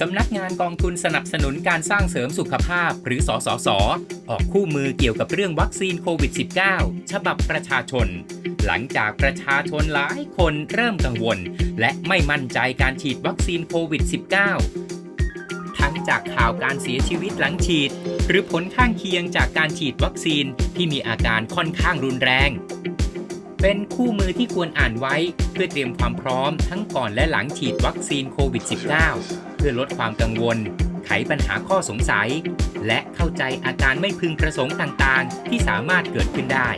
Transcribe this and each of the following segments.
สำนักงานกองทุนสนับสนุนการสร้างเสริมสุขภาพ หรือสสส ออกคู่มือเกี่ยวกับเรื่องวัคซีนโควิด -19 ฉบับประชาชน หลังจากประชาชนหลายคนเริ่มกังวล และไม่มั่นใจการฉีดวัคซีนโควิด -19 ทั้งจากข่าวการเสียชีวิตหลังฉีด หรือผลข้างเคียงจากการฉีดวัคซีนที่มีอาการค่อนข้างรุนแรง เป็นคู่มือที่ควรอ่านไว้เพื่อเตรียมความพร้อมทั้งก่อนและหลังฉีดวัคซีนโควิด -19 เพื่อลดความกังวล ไขปัญหาข้อสงสัย และเข้าใจอาการไม่พึงประสงค์ต่างๆ ที่สามารถเกิดขึ้นได้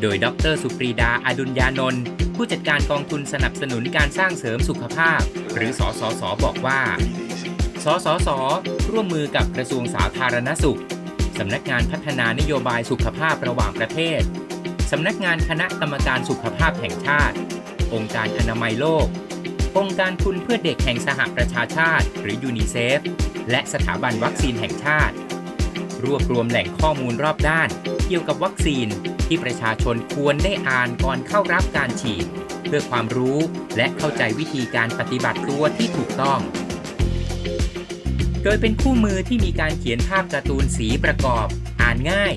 โดยดรสุปรีดาอดุลยานนท์ผู้จัดการกองทุนสนับสนุนการสร้างเสริมสุขภาพ หรือสสสบอกว่า สสส ร่วมมือกับกระทรวงสาธารณสุขสำนักงานพัฒนานโยบายสุขภาพระหว่างประเทศ สำนักงานคณะกรรมการสุขภาพแห่งชาติ องค์การอนามัยโลก องค์การทุนเพื่อเด็กแห่งสหประชาชาติ หรือยูนิเซฟ และสถาบันวัคซีนแห่งชาติ รวบรวมแหล่งข้อมูลรอบด้าน เกี่ยวกับวัคซีนที่ประชาชนควรได้อ่านก่อนเข้ารับการฉีด เพื่อความรู้และเข้าใจวิธีการปฏิบัติตัวที่ถูกต้อง โดยเป็นคู่มือที่มีการเขียนภาพการ์ตูนสีประกอบ อ่านง่าย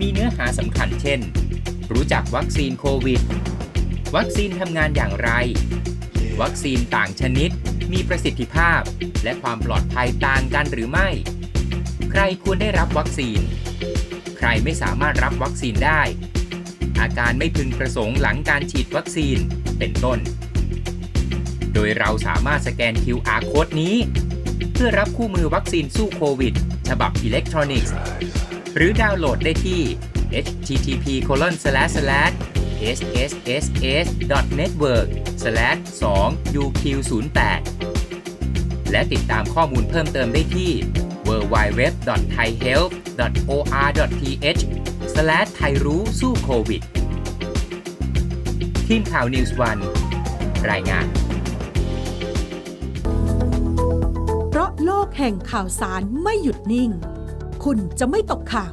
มีเนื้อหาสำคัญเช่น รู้จักวัคซีนโควิด วัคซีนทำงานอย่างไร วัคซีนต่างชนิด มีประสิทธิภาพ และความปลอดภัยต่างกันหรือไม่ ใครควรได้รับวัคซีน ใครไม่สามารถรับวัคซีนได้ อาการไม่พึงประสงค์หลังการฉีดวัคซีนเป็นต้น โดยเราสามารถสแกน QR code นี้ เพื่อรับคู่มือวัคซีนสู้โควิด ฉบับอิเล็กทรอนิกส์ หรือดาวน์โหลดได้ที่ http colon slash slash sss network 2 uq 0 8และติดตามข้อมูลเพิ่มเติมได้ที่ www.thaihealth.or.th slash ไทยรู้สู้โควิด ทีมข่าว News One รายงาน เพราะโลกแห่งข่าวสารไม่หยุดนิ่ง คุณจะไม่ตกข่าว